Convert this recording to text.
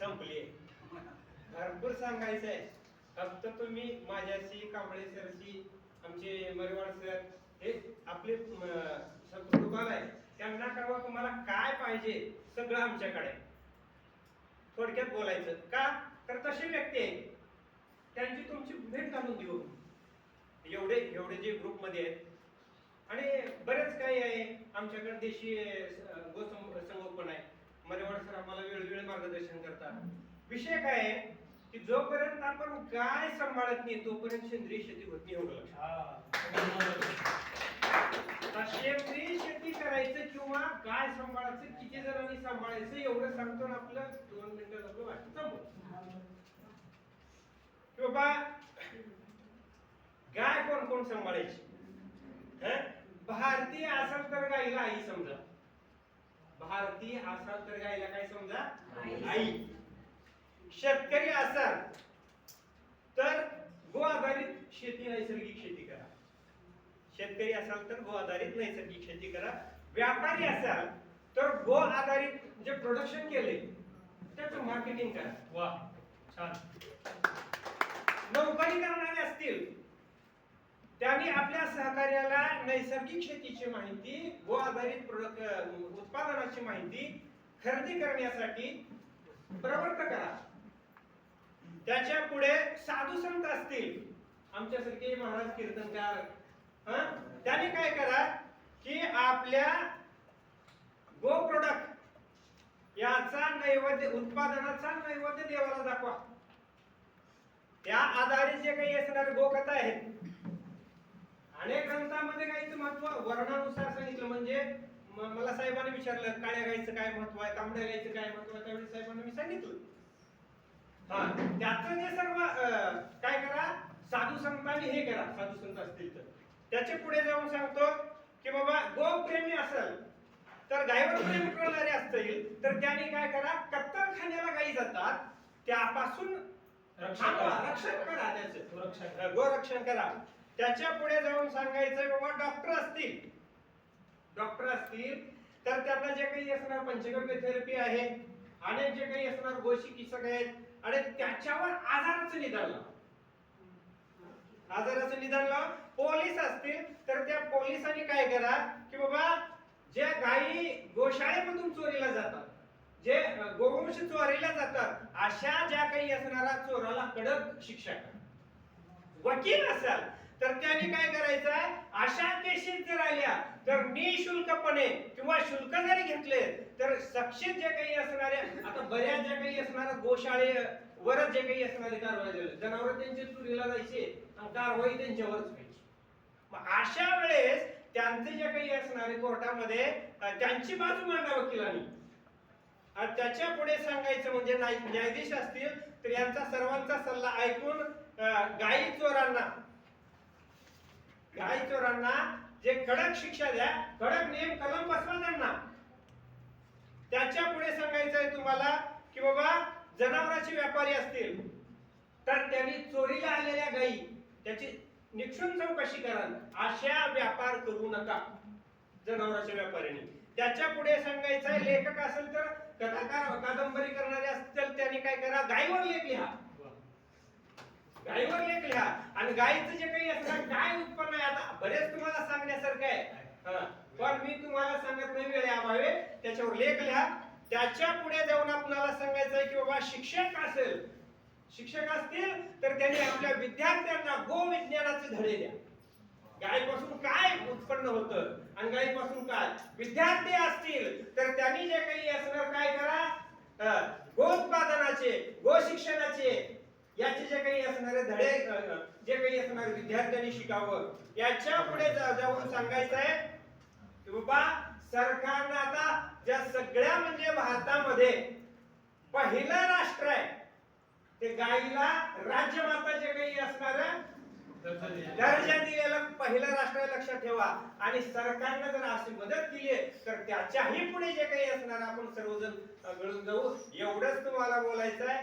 संपली. भरपूर सांगायचं आहे फक्त तुम्ही माझ्याशी कांबळे सरशी आमचे मरवाड सर हे आपले प्रोटोकॉल आहे त्यांना कळवा तुम्हाला काय पाहिजे सगळं आमच्याकडे. थोडक्यात बोलायचं. का? तर तशी व्यक्ती आहे त्यांची तुमची भेट घालून देऊ एवढे एवढे जे ग्रुपमध्ये आहेत. आणि बरेच काही आहे. आमच्याकडे देशी अं, विषय काय आहे? की जोपर्यंत आपण गाय सांभाळत नाही तोपर्यंत सेंद्रिय शेती होत नाही एवढं लक्षात. सेंद्रिय शेती करायचं किंवा गाय सांभाळायचं किती जणांनी सांभाळायचं एवढं सांगतो ना आपलं. दोन मिनिटं आपलं वाटतं बाबा गाय कोण कोण सांभाळायची? हं? भारतीय असाल तर गाईला आई समजा. भारतीय असाल तर गाईला काय समजा? आई. शेतकरी असाल तर गो आधारित शेती नैसर्गिक शेती करा. शेतकरी असाल तर गो आधारित नैसर्गिक शेती करा. व्यापारी असाल तर गो आधारित जे प्रोडक्शन केले त्याचं मार्केटिंग करा. वा छान. नोकरी करणारे असतील त्यांनी आपल्या सहकार्याला नैसर्गिक शेतीची माहिती गो आधारित प्रोडक्ट उत्पादनाची माहिती खरेदी करण्यासाठी प्रवृत्त करा. त्याच्या पुढे साधू संत असतील. आमच्यासारखे महाराज कीर्तनकार. हं? त्याने काय करा की आपल्या गो प्रोडक्ट याचा नैवेद्य उत्पादनाचा नैवेद्य देवाला दाखवा. त्या आधारे जे काही असणारे गोकथा आहेत. अनेक ग्रंथामध्ये काहीच महत्त्व वर्णानुसार सांगितलं म्हणजे मला साहेबांनी विचारलं काळ्या गाईचं काय महत्त्व आहे तांबड्या गाईचं काय महत्त्व आहे त्यावेळी साहेबांना मी सांगितलं. हा त्याचं जे सर्व काय करा साधू संतांनी हे करा साधू संत असतील तर त्याच्या पुढे जाऊन सांगतो की बाबा गोप्रेमी असेल तर गायीवर प्रेम करणारे असतील तर त्यांनी काय करा कत्तलखान्याला गायी जातात त्यापासून रक्षण करा. रक्षण करा त्याचं. गोरक्षण त्याच्या पुढे जाऊन सांगायचंय बाबा डॉक्टर असतील डॉक्टर असतील तर त्यांना जे काही असणार पंचगव्य थेरपी आहे अनेक जे काही असणार गोशी चिकित्सक आहेत आणि त्याच्यावर आजाराचं निदान लावा. आजाराचं निदान लावा. पोलीस असतील तर त्या पोलिसांनी काय करा की बाबा ज्या गायी गोशाळेमधून चोरीला जातात जे गोवंश चोरीला जातात अशा ज्या काही असणारा चोराला कडक शिक्षा करा. वकील असाल तर त्याने काय करायचं? अशा केसेस जर आल्या तर निशुल्कपणे किंवा शुल्क जरी घेतले तर सक्षित जे काही असणारे आता बऱ्याच ज्या काही असणाऱ्या गोशाळे वरच जे काही असणारे कारवाई झाली जनावर त्यांचे चुरीला जायचे कारवाई त्यांच्यावरच व्हायची. मग अशा वेळेस त्यांचे जे काही असणारे कोर्टामध्ये त्यांची बाजू मांडा वकिलांनी त्याच्या पुढे सांगायचं म्हणजे न्यायाधीश असतील तर यांचा सर्वांचा सल्ला ऐकून अं, गाई चोरांना गाई चोरांना जे कडक शिक्षा द्या कडक नियम कलम बसवा त्यांना. त्याच्या पुढे सांगायचं आहे तुम्हाला की बाबा जनावरांचे व्यापारी असतील तर त्यांनी चोरीला आलेल्या गायी त्याची निक्षून चौकशी करा अशा व्यापार करू नका जनावरांच्या व्यापाऱ्यांनी. त्याच्या पुढे सांगायचं आहे लेखक असेल तर कथाकार कादंबरी करणारे असतील त्यांनी काय करा गायीवर लेख लिहा. गायीवर लेख लिहा. आणि गायीचं जे काही असणार काय उत्पन्न आहे आता बरेच तुम्हाला सांगण्यासारखं आहे. हा. पण मी तुम्हाला सांगत नाही वेळ अभावे त्याच्यावर लेख लिहा. त्याच्या पुढे जाऊन आपल्याला सांगायचं आहे की बाबा शिक्षक असेल शिक्षक असतील तर त्यांनी आपल्या विद्यार्थ्यांना गो विज्ञानाचे धडे द्या. गायीपासून काय उत्पन्न होतं आणि गायीपासून काय? विद्यार्थी असतील तर त्यांनी जे काही असणार काय करा? गो उत्पादनाचे गो शिक्षणाचे याचे जे काही असणारे धडे जे काही असणारे विद्यार्थ्यांनी शिकावं याच्यापुढे जाऊन सांगायचं आहे की बाबा सरकारनं आता ज्या सगळ्या म्हणजे भारतामध्ये पहिलं राष्ट्र आहे ते गाईला राज्यमाता जे काही असणार दर्जा दिलेला पहिलं राष्ट्र आहे, लक्षात ठेवा. आणि सरकारनं जर अशी मदत केली तर त्याच्याही पुढे जे काही असणार आपण सर्वजण मिळून जाऊ. एवढंच तुम्हाला बोलायचं आहे.